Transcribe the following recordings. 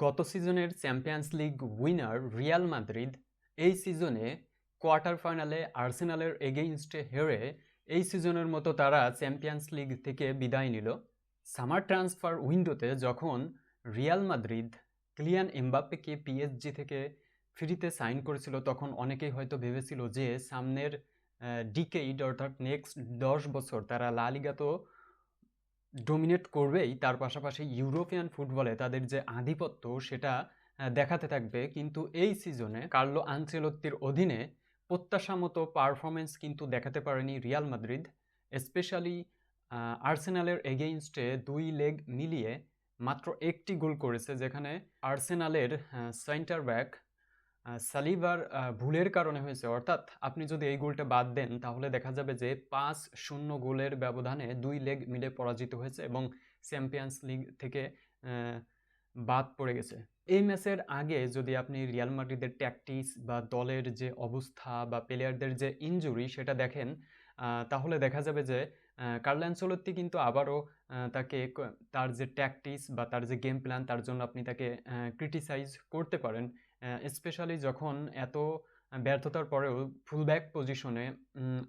গত সিজনের champions league winner Real Madrid এই সিজনে কোয়ার্টার ফাইনালে আর্সেনালের এগেইনস্টে হেরে এই সিজনের মতো তারা চ্যাম্পিয়ন্স লিগ থেকে বিদায় নিল। সামার ট্রান্সফার উইন্ডোতে যখন রিয়াল মাদ্রিদ ক্লিয়ান এমবাপ্পেকে পিএসজি থেকে ফ্রিতে সাইন করেছিল, তখন অনেকেই হয়তো ভেবেছিল যে সামনের ডিকেইড অর্থাৎ নেক্সট দশ বছর তারা লা লিগা তো ডোমিনেট করবেই, তার পাশাপাশি ইউরোপিয়ান ফুটবলে তাদের যে আধিপত্য সেটা দেখাতে থাকবে। কিন্তু এই সিজনে কার্লো আনচেলত্তির অধীনে প্রত্যাশা মতো পারফরমেন্স কিন্তু দেখাতে পারেনি রিয়াল মাদ্রিদ স্পেশালি আর্সেনালের এগেইনস্টে দুই লেগ মিলিয়ে মাত্র একটি গোল করেছে, যেখানে আর্সেনালের সেন্টার ব্যাক সালিভার ভুলের কারণে হয়েছে। অর্থাৎ আপনি যদি এই গোলটা বাদ দেন, তাহলে দেখা যাবে যে পাঁচ শূন্য গোলের ব্যবধানে দুই লেগ মিলে পরাজিত হয়েছে এবং চ্যাম্পিয়ন্স লিগ থেকে বাদ পড়ে গেছে। এই ম্যাচের আগে যদি আপনি রিয়াল মাদ্রিদের ট্যাকটিস বা দলের যে অবস্থা বা প্লেয়ারদের যে ইনজুরি সেটা দেখেন তাহলে দেখা যাবে যে কার্ল অ্যানচেলত্তি কিন্তু আবারও তাকে তার যে ট্যাকটিস বা তার যে গেম প্ল্যান তার জন্য আপনি তাকে ক্রিটিসাইজ করতে পারেন। স্পেশালি যখন এত ব্যর্থতার পরেও ফুলব্যাক পজিশনে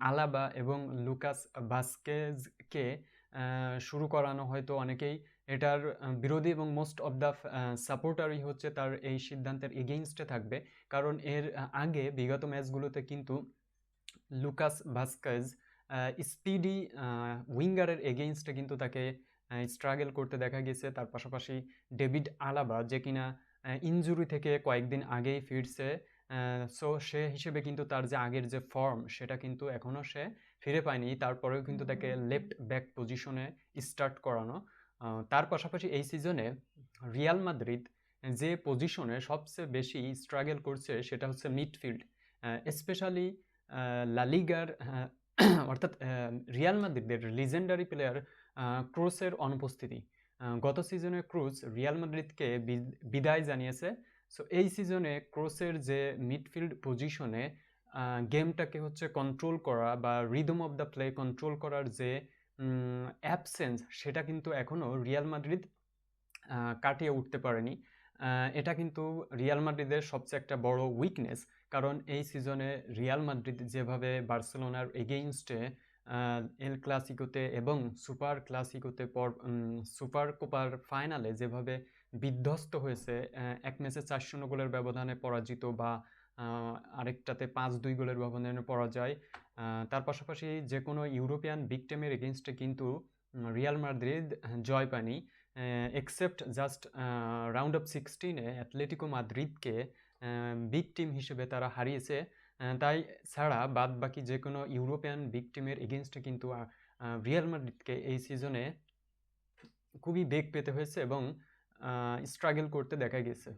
আলাবা এবং লুকাস ভাস্কেজকে শুরু করানো হয়তো অনেকেই এটার বিরোধী এবং মোস্ট অফ দ্য সাপোর্টারই হচ্ছে তার এই সিদ্ধান্তের এগেইনস্টে থাকবে। কারণ এর আগে বিগত ম্যাচগুলোতে কিন্তু লুকাস ভাস্কেজ স্পিডি উইঙ্গারের এগেইনস্টে কিন্তু তাকে স্ট্রাগল করতে দেখা গেছে। তার পাশাপাশি ডেভিড আলাবা যে কিনা ইনজুরি থেকে কয়েকদিন আগেই ফিরছে। সো সে হিসেবে কিন্তু তার যে আগের যে ফর্ম সেটা কিন্তু এখনও সে ফিরে পায়নি। তারপরেও কিন্তু তাকে লেফট ব্যাক পজিশনে স্টার্ট করানো। তার পাশাপাশি এই সিজনে রিয়াল মাদ্রিদ যে পজিশনে সবচেয়ে বেশি স্ট্রাগল করছে সেটা হচ্ছে মিডফিল্ড স্পেশালি লালিগার অর্থাৎ রিয়াল মাদ্রিদের লিজেন্ডারি প্লেয়ার ক্রোসের অনুপস্থিতি। গত সিজনে ক্রুজ রিয়াল মাদ্রিদকে বিদায় জানিয়েছে। সো এই সিজনে ক্রোসের যে মিডফিল্ড পজিশনে গেমটাকে হচ্ছে কন্ট্রোল করা বা rhythm of the play control করার যে অ্যাবসেন্স সেটা কিন্তু এখনও রিয়াল মাদ্রিদ কাটিয়ে উঠতে পারেনি। এটা কিন্তু রিয়াল মাদ্রিদের সবচেয়ে একটা বড় উইকনেস কারণ এই সিজনে রিয়াল মাদ্রিদ যেভাবে বার্সেলোনার এগেইনস্টে এল ক্লাসিকোতে এবং সুপার ক্লাসিকোতে পর সুপার কোপার ফাইনালে যেভাবে বিধ্বস্ত হয়েছে এক ম্যাচে চার শূন্য গোলের ব্যবধানে পরাজিত বা আরেকটাতে পাঁচ দুই গোলের ব্যবধানে পরাজয় তার পাশাপাশি যে কোনো ইউরোপিয়ান বিগ টিমের এগেনস্টে কিন্তু রিয়াল মাদ্রিদ জয় পায়নি এক্সেপ্ট জাস্ট রাউন্ড অফ সিক্সটিনে অ্যাথলেটিকো মাদ্রিদকে বিগ টিম হিসেবে তারা হারিয়েছে তাই ছাড়া বাদ বাকি যে কোনো ইউরোপিয়ান বিগ টিমের এগেনস্টে কিন্তু রিয়াল মাদ্রিদকে এই সিজনে খুবই বেগ পেতে হয়েছে এবং স্ট্রাগল করতে দেখা গেছে।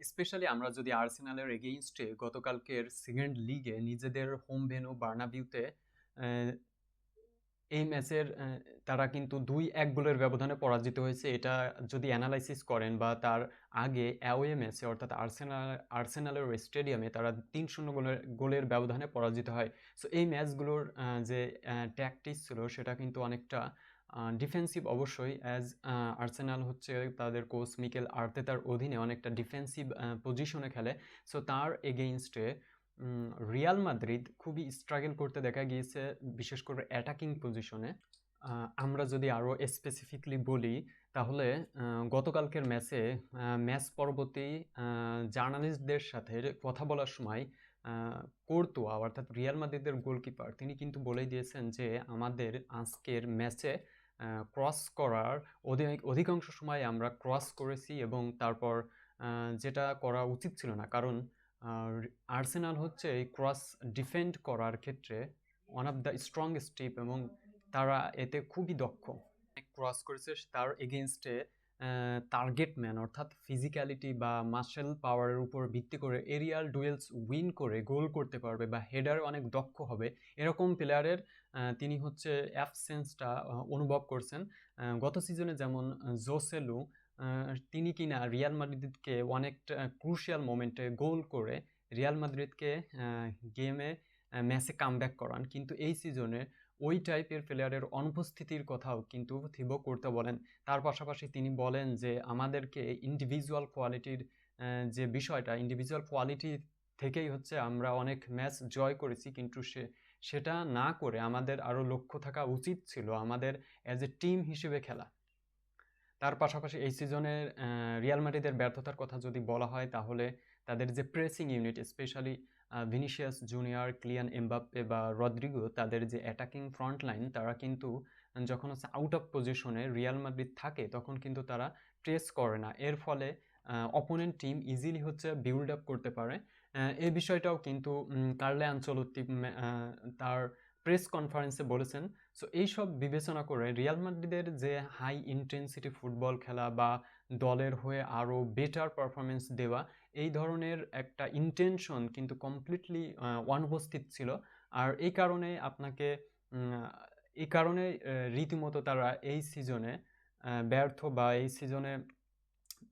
স্পেশালি আমরা যদি আর্সেনালের এগেইনস্টে গতকালকের সেকেন্ড লিগে নিজেদের হোম ভেনু বার্নাবিউতে এই ম্যাচের তারা কিন্তু দুই এক গোলের ব্যবধানে পরাজিত হয়েছে। এটা যদি অ্যানালাইসিস করেন বা তার আগে অ্যাওয়ে ম্যাচে, অর্থাৎ আর্সেনাল, আর্সেনালের স্টেডিয়ামে তারা তিন শূন্য গোলের গোলের ব্যবধানে পরাজিত হয়। সো এই ম্যাচগুলোর যে ট্যাকটিক্স ছিল, সেটা কিন্তু অনেকটা ডিফেন্সিভ অবশ্যই অ্যাজ আর্সেনাল হচ্ছে তাদের কোচ মিকেল আর্তেতার অধীনে অনেকটা ডিফেন্সিভ পজিশনে খেলে। সো তার এগেইনস্টে রিয়াল মাদ্রিদ খুবই স্ট্রাগল করতে দেখা গিয়েছে, বিশেষ করে অ্যাটাকিং পজিশনে আমরা যদি আরও স্পেসিফিকলি বলি, তাহলে গতকালকের ম্যাচে ম্যাচ পরবর্তী জার্নালিস্টদের সাথে কথা বলার সময় কোর্তোয়া অর্থাৎ রিয়াল মাদ্রিদের গোলকিপার তিনি কিন্তু বলে দিয়েছেন যে, আমাদের আজকের ম্যাচে ক্রস করার অধিক, অধিকাংশ সময় আমরা ক্রস করেছি এবং তারপর যেটা করা উচিত ছিল না। কারণ আর্সেনাল হচ্ছে এই ক্রস ডিফেন্ড করার ক্ষেত্রে one of the strongest tip এবং তারা এতে খুবই দক্ষ। ক্রস করেছে তার এগেনস্টে টার্গেট ম্যান অর্থাৎ ফিজিক্যালিটি বা মাসেল পাওয়ারের উপর ভিত্তি করে এরিয়াল ডুয়েলস উইন করে গোল করতে পারবে বা হেডার অনেক দক্ষ হবে। এরকম প্লেয়ারের তিনি হচ্ছে অ্যাবসেন্সটা অনুভব করছেন। গত সিজনে যেমন জোসেলু তিনি কিনা রিয়াল মাদ্রিদকে অনেকটা ক্রুশিয়াল মোমেন্টে গোল করে রিয়াল মাদ্রিদকে গেমে ম্যাচে কামব্যাক করান। কিন্তু এই সিজনে ওই টাইপের প্লেয়ারের অনুপস্থিতির কথাও কিন্তু থিবো করতে বলেন। তার পাশাপাশি তিনি বলেন যে, আমাদেরকে ইন্ডিভিজুয়াল কোয়ালিটির যে বিষয়টা ইন্ডিভিজুয়াল কোয়ালিটি থেকেই হচ্ছে আমরা অনেক ম্যাচ জয় করেছি। কিন্তু সে, সেটা না করে আমাদের আরও লক্ষ্য থাকা উচিত ছিল। আমাদের অ্যাজ এ টিম হিসেবে খেলা। তার পাশাপাশি এই সিজনের রিয়াল মাদ্রিদের ব্যর্থতার কথা যদি বলা হয়, তাহলে তাদের যে pressing unit specially Vinicius junior Kylian Mbappe বা রদ্রিগো তাদের যে অ্যাটাকিং ফ্রন্ট লাইন তারা কিন্তু, যখন হচ্ছে আউট অফ পজিশনে রিয়াল মাদ্রিদ থাকে, তখন কিন্তু তারা প্রেস করে না। এর ফলে অপোনেন্ট টিম ইজিলি হচ্ছে বিল্ড আপ করতে পারে। এই বিষয়টাও কিন্তু কার্লে আঞ্চলত্তি তার প্রেস কনফারেন্সে বলেছেন, সো এইসব বিবেচনা করে রিয়াল মাদ্রিদের যে হাই ইন্টেন্সিটি ফুটবল খেলা বা দলের হয়ে আরও বেটার পারফরমেন্স দেওয়া, এই ধরনের একটা ইন্টেনশন কিন্তু কমপ্লিটলি অনুপস্থিত ছিল। আর এই কারণে আপনাকে এই কারণে রীতিমতো তারা এই সিজনে ব্যর্থ বা এই সিজনে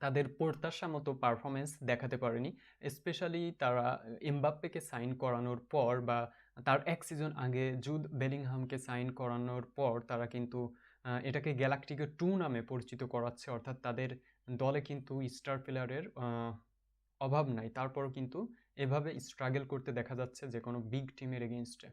তাদের প্রত্যাশা মতো পারফরমেন্স দেখাতে পারেনি। স্পেশালি তারা, এমবাপ্পেকে সাইন করানোর পর বা তার এক সিজন আগে জুদ বেলিংহামকে সাইন করানোর পর তারা কিন্তু এটাকে গ্যালাকটিকে টু নামে পরিচিত করাচ্ছে। অর্থাৎ তাদের দলে কিন্তু স্টার প্লেয়ারের অভাব নাই। তারপরও কিন্তু এভাবে স্ট্রাগল করতে দেখা যাচ্ছে যে কোনো বিগ টিমের এগেনস্টে